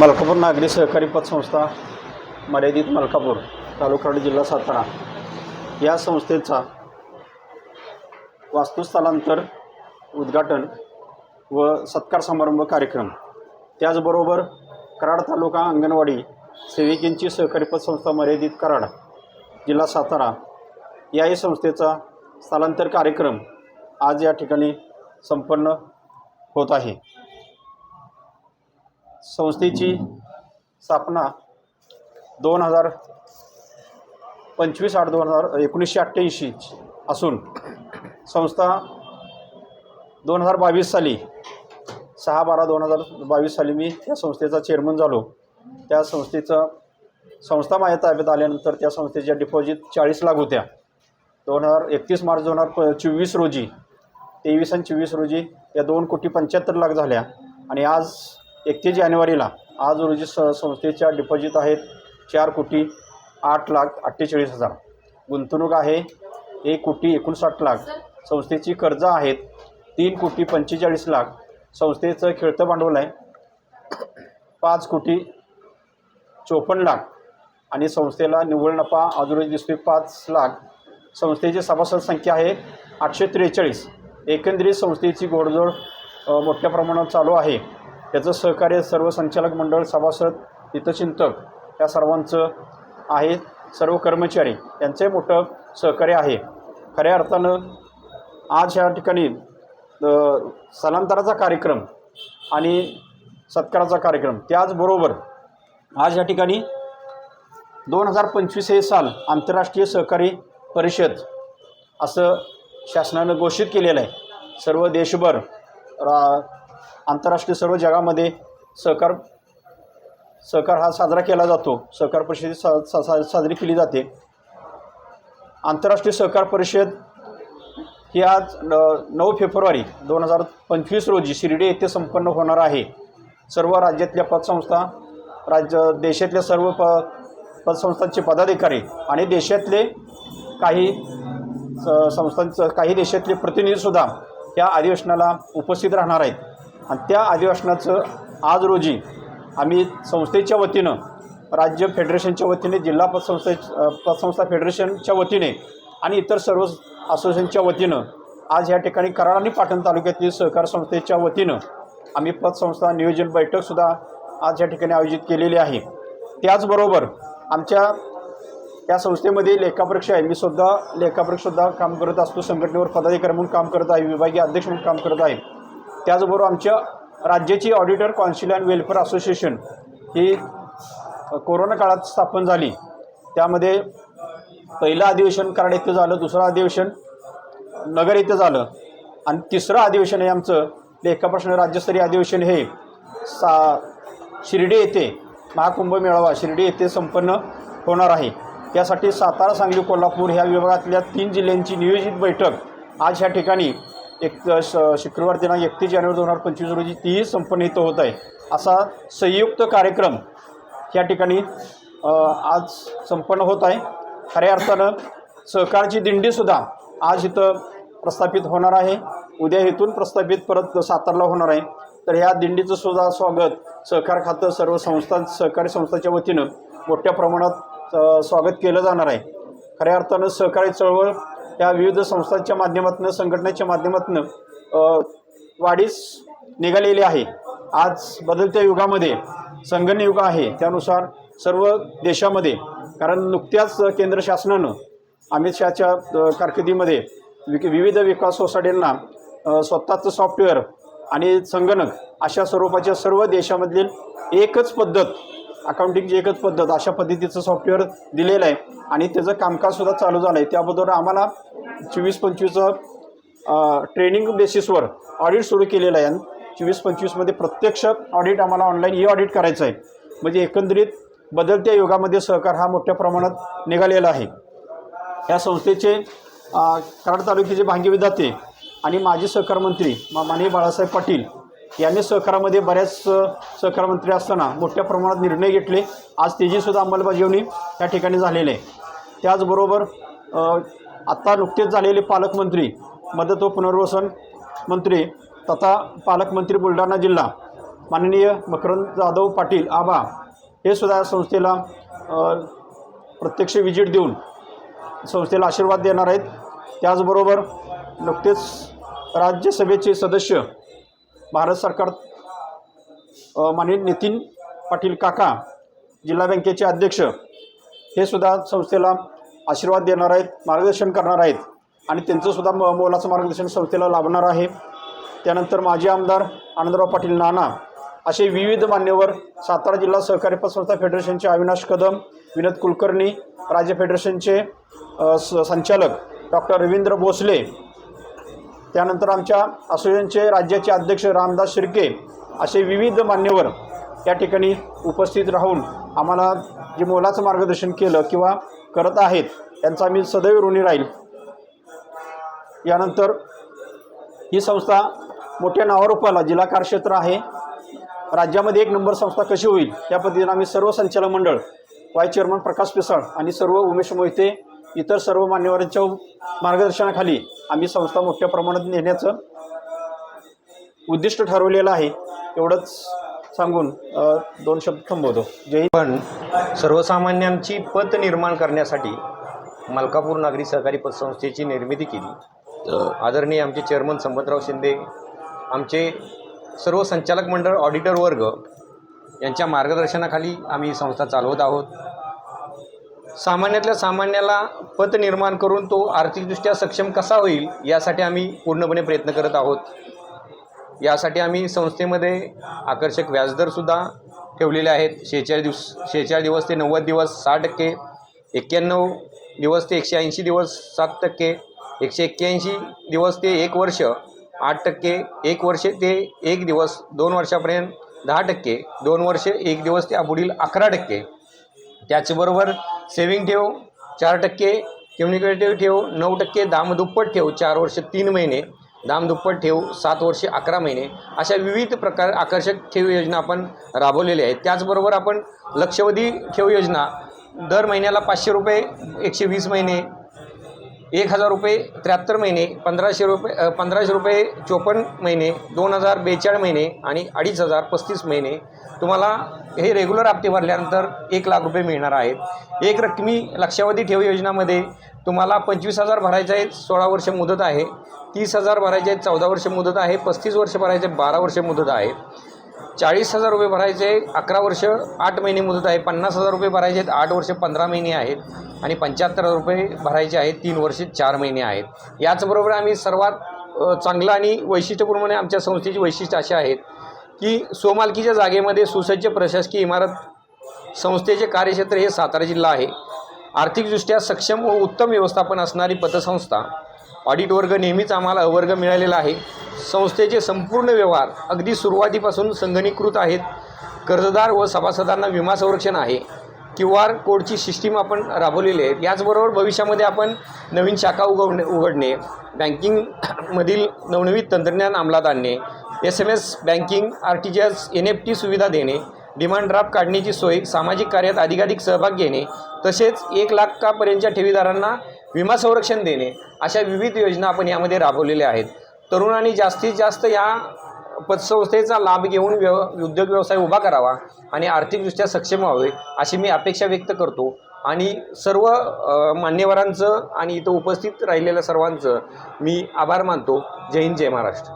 मलकापूर नागरी सहकारी पतसंस्था मर्यादित मलकापूर तालुकाड जिल्हा सातारा. या संस्थेचा वास्तुस्थलांतर उद्घाटन व सत्कार समारंभ कार्यक्रम. त्याचबरोबर कराड तालुका अंगणवाडी सेविकेंची सहकारी पतसंस्था मर्यादित कराड जिल्हा सातारा याही संस्थेचा स्थलांतर कार्यक्रम आज या ठिकाणी संपन्न होत आहे. संस्थेची स्थापना दोन हजार पंचवीस आठ दोन हजार एकोणीसशे अठ्ठ्याऐंशी असून संस्था दोन हजार बावीस साली सहा बारा दोन हजार बावीस साली मी त्या संस्थेचा चेअरमन झालो. त्या संस्थेचं संस्था माझ्या ताब्यात आल्यानंतर त्या संस्थेच्या डिपॉझिट चाळीस लाख होत्या. दोन हजार एकतीस मार्च दोन हजार प चोवीस रोजी तेवीस आणि चोवीस रोजी या दोन कोटी पंच्याहत्तर लाख झाल्या. आणि आज एकतीस जानेवारीला आज रोजी स संस्थेच्या डिपॉझिट आहेत चार कोटी आठ लाख अठ्ठेचाळीस हजार. गुंतवणूक आहे एक कोटी एकोणसाठ लाख. संस्थेची कर्ज आहेत तीन कोटी पंचेचाळीस लाख. संस्थेचं खेळतं भांडवल आहे पाच कोटी चोपन्न लाख. आणि संस्थेला निव्वळ नफा आज रोजी दिसतोय पाच लाख. संस्थेची सभासद संख्या आहे आठशे त्रेचाळीस. एकंदरीत संस्थेची गोडजोड मोठ्या प्रमाणात चालू आहे. त्याचं सहकार्य सर्व संचालक मंडळ सभासद हितचिंतक या सर्वांचं आहे. सर्व कर्मचारी यांचंही मोठं सहकार्य आहे. खऱ्या अर्थानं आज या ठिकाणी स्थलांतराचा कार्यक्रम आणि सत्काराचा कार्यक्रम त्याचबरोबर आज या ठिकाणी दोन हजार पंचवीस हे साल आंतरराष्ट्रीय सहकारी परिषद असं शासनानं घोषित केलेलं आहे. सर्व देशभर रा आंतरराष्ट्रीय सर्व जगामध्ये सहकार सहकार हा साजरा केला जातो. सहकार परिषद सा, सा, सा साजरी केली जाते. आंतरराष्ट्रीय सहकार परिषद ही आज न- नऊ फेब्रुवारी दोन हजार पंचवीस रोजी शिर्डी येथे संपन्न होणार आहे. सर्व राज्यातल्या पतसंस्था राज्य देशातल्या सर्व प पतसंस्थांचे पदाधिकारी आणि देशातले काही स- संस्थांचं काही देशातले प्रतिनिधीसुद्धा या अधिवेशनाला उपस्थित राहणार आहेत. आणि त्या अधिवेशनाचं आज रोजी आम्ही संस्थेच्या वतीनं राज्य फेडरेशनच्या वतीने जिल्हा पतसंस्थे पतसंस्था फेडरेशनच्या वतीने आणि इतर सर्व असोसिएशनच्या वतीनं आज या ठिकाणी कराड आणि पाटण तालुक्यातील सहकार संस्थेच्या वतीनं आम्ही पतसंस्था नियोजन बैठकसुद्धा आज या ठिकाणी आयोजित केलेली आहे. त्याचबरोबर आमच्या या संस्थेमध्ये लेखापरीक्षा आहे. मी सुद्धा लेखापरीक्षासुद्धा काम करत असतो. संघटनेवर पदाधिकारी म्हणून काम करत आहे. विभागीय अध्यक्ष म्हणून काम करत आहे. त्याचबरोबर आमच्या राज्याची auditor council and welfare association he corona काळात स्थापन झाली. त्यामध्ये पहिलं अधिवेशन कराड येथे झालं. दुसरं अधिवेशन नगर येथे झालं. आणि तिसरं अधिवेशन हे आमचं लेखाप्रश्न राज्यस्तरीय अधिवेशन हे सा शिर्डी येथे महाकुंभ मेळावा शिर्डी येथे संपन्न होणार आहे. त्यासाठी सातारा सांगली कोल्हापूर ह्या विभागातल्या तीन जिल्ह्यांची नियोजित बैठक आज ह्या ठिकाणी एक श शुक्रवार दिनांक एकतीस जानेवारी दोन हजार पंचवीस रोजी तीही संपन्न इथं होत आहे. असा संयुक्त कार्यक्रम या ठिकाणी आज संपन्न होत आहे. खऱ्या अर्थानं सहकारची दिंडीसुद्धा आज इथं प्रस्थापित होणार आहे. उद्या इथून प्रस्थापित परत सातारला होणार आहे. तर ह्या दिंडीचं सुद्धा स्वागत सहकार खातं सर्व संस्था सहकारी संस्थांच्या वतीनं मोठ्या प्रमाणात स्वागत केलं जाणार आहे. खऱ्या अर्थानं सहकारी चळवळ या विविध संस्थांच्या माध्यमातून संघटनेच्या माध्यमातून वाढीस निघालेली आहे. आज बदलत्या युगामध्ये संगणक युग आहे. त्यानुसार सर्व देशामध्ये कारण नुकत्याच केंद्र शासनानं अमित शहाच्या कारकिर्दीमध्ये विक विविध विकास सोसायटींना स्वतःचं सॉफ्टवेअर आणि संगणक अशा स्वरूपाच्या सर्व देशामधील एकच पद्धत अकाउंटिंगची एकच पद्धत अशा पद्धतीचं सॉफ्टवेअर दिलेलं आहे. आणि त्याचं कामकाजसुद्धा चालू झालं आहे त्याबरोबर आम्हाला चोवीस पंचवीसचं ट्रेनिंग बेसिसवर ऑडिट सुरू केलेलं आहे. आणि चोवीस पंचवीसमध्ये प्रत्यक्ष ऑडिट आम्हाला ऑनलाईन ई ऑडिट करायचं आहे. म्हणजे एकंदरीत बदलत्या युगामध्ये सहकार हा मोठ्या प्रमाणात निघालेला आहे. या संस्थेचे कराड तालुक्याचे भांगी विधाते आणि माजी सहकार मंत्री मा- माननीय बाळासाहेब पाटील यांनी सहकारामध्ये बऱ्याच सहकारमंत्री असताना मोठ्या प्रमाणात निर्णय घेतले. आज त्याचीसुद्धा अंमलबजावणी त्या ठिकाणी झालेली आहे. त्याचबरोबर आत्ता नुकतेच झालेले पालकमंत्री मदत व पुनर्वसन मंत्री तथा पालकमंत्री बुलढाणा जिल्हा माननीय मकरंद जाधव पाटील आबा हे सुद्धा या संस्थेला प्रत्यक्ष विजिट देऊन संस्थेला आशीर्वाद देणार आहेत. त्याचबरोबर नुकतेच राज्यसभेचे सदस्य भारत सरकार अ, माननीय नितीन पाटील काका जिल्हा बँकेचे अध्यक्ष हे सुद्धा संस्थेला आशीर्वाद देणार आहेत मार्गदर्शन करणार आहेत आणि त्यांचंसुद्धा म मोलाचं मार्गदर्शन संस्थेला लाभणार आहे. त्यानंतर माजी आमदार आनंदराव पाटील नाना असे विविध मान्यवर सातारा जिल्हा सहकारी पतसंस्था फेडरेशनचे अविनाश कदम विनोद कुलकर्णी राज्य फेडरेशनचे स संचालक डॉक्टर रवींद्र भोसले त्यानंतर आमच्या असोसिएशनचे राज्याचे अध्यक्ष रामदास शिर्के असे विविध मान्यवर या ठिकाणी उपस्थित राहून आम्हाला जे मोलाचं मार्गदर्शन केलं किंवा करत आहेत त्यांचा आम्ही सदैव ऋणी राहील. यानंतर ही संस्था मोठ्या नावारूपाला जिल्हा कार्यक्षेत्र आहे. राज्यामध्ये एक नंबर संस्था कशी होईल त्या पद्धतीनं आम्ही सर्व संचालक मंडळ वाय चेअरमन प्रकाश पिसाळ आणि सर्व उमेश मोहिते इतर सर्व मान्यवरांच्या मार्गदर्शनाखाली आम्ही संस्था मोठ्या प्रमाणात नेण्याचं उद्दिष्ट ठरवलेलं आहे. एवढंच सांगून दोन शब्द थांबवतो जय पण सर्वसामान्यांची पत निर्माण करण्यासाठी मलकापूर नागरी सहकारी पतसंस्थेची निर्मिती केली. आदरणीय आमचे चेअरमन संपतराव शिंदे आमचे सर्व संचालक मंडळ ऑडिटर वर्ग यांच्या मार्गदर्शनाखाली आम्ही ही संस्था चालवत आहोत. सामान्यातल्या सामान्याला पत निर्माण करून तो आर्थिकदृष्ट्या सक्षम कसा होईल यासाठी आम्ही पूर्णपणे प्रयत्न करत आहोत. यासाठी आम्ही संस्थेमध्ये आकर्षक व्याजदरसुद्धा ठेवलेले आहेत. शेहेचाळीस दिवस शेहेचाळीस दिवस ते नव्वद दिवस सहा टक्के एक्क्याण्णव दिवस ते एकशे ऐंशी दिवस सात टक्के एकशे एक्क्याऐंशी दिवस ते एक वर्ष आठ टक्के एक वर्ष ते एक दिवस दोन वर्षापर्यंत दहा टक्के दोन वर्ष एक दिवस ते पुढील अकरा टक्के. त्याचबरोबर सेविंग ठेव चार टक्के कम्युनिकेटिव्ह ठेव नऊ टक्के दामदुप्पट ठेव चार वर्ष तीन महिने दामदुप्पट ठेव सात वर्षे अकरा महिने अशा विविध प्रकार आकर्षक ठेव योजना आपण राबवलेल्या आहेत. त्याचबरोबर आपण लक्षवधी ठेव योजना दर महिन्याला पाचशे रुपये एकशे वीस महिने एक हजार रुपये त्र्याहत्तर महिने पंधराशे रुपये पंधराशे रुपये चोपन्न महिने दोन हजार बेचाळीस महिने आणि अडीच हजार पस्तीस महिने. तुम्हाला हे रेग्युलर हप्ते भरल्यानंतर एक लाख रुपये मिळणार आहेत. एक रकमी लक्षावधी ठेव योजनामध्ये तुम्हाला पंचवीस हजार भरायचे आहेत सोळा वर्ष मुदत आहे. तीस हजार भरायचे आहेत चौदा वर्ष मुदत आहे. पस्तीस वर्ष भरायचे बारा वर्ष मुदत आहे. चाळीस हजार रुपये भरायचे अकरा वर्ष आठ महिने मुदत आहे पन्नास हजार रुपये भरायचे आहेत आठ वर्ष पंधरा महिने आहेत आणि पंच्याहत्तर हजार रुपये भरायचे आहेत तीन वर्ष चार महिने आहेत. याचबरोबर आम्ही सर्वात चांगलं आणि वैशिष्ट्यपूर्णपणे आमच्या संस्थेची वैशिष्ट्य असे आहेत की स्वमालकीच्या जागेमध्ये सुसज्ज प्रशासकीय इमारत संस्थेचे कार्यक्षेत्र हे सातारा जिल्हा आहे. आर्थिकदृष्ट्या सक्षम व उत्तम व्यवस्थापन असणारी पतसंस्था ऑडिट वर्ग नेहमीच आम्हाला अवर्ग मिळालेला आहे. संस्थेचे संपूर्ण व्यवहार अगदी सुरुवातीपासून संगणीकृत आहेत. कर्जदार व सभासदांना विमा संरक्षण आहे. क्यू आर कोडची सिस्टीम आपण राबवलेली आहे. याचबरोबर भविष्यामध्ये आपण नवीन शाखा उघडणे उघडणे बँकिंगमधील नवनवीन तंत्रज्ञान अंमलात आणणे S M S banking R T G S N F T सुविधा देणे डिमांड ड्राफ्ट काढण्याची सोय सामाजिक कार्यात अधिकाधिक सहभाग घेणे तसेच एक लाखापर्यंतच्या ठेवीदारांना विमा संरक्षण देणे अशा विविध योजना आपण यामध्ये राबवलेल्या आहेत. तरुणांनी जास्तीत जास्त या पतसंस्थेचा लाभ घेऊन व्यव उद्योग व्यवसाय उभा करावा आणि आर्थिकदृष्ट्या सक्षम व्हावे अशी मी अपेक्षा व्यक्त करतो. आणि सर्व मान्यवरांचं आणि इथं उपस्थित राहिलेल्या सर्वांचं मी आभार मानतो. जय हिंद जय महाराष्ट्र.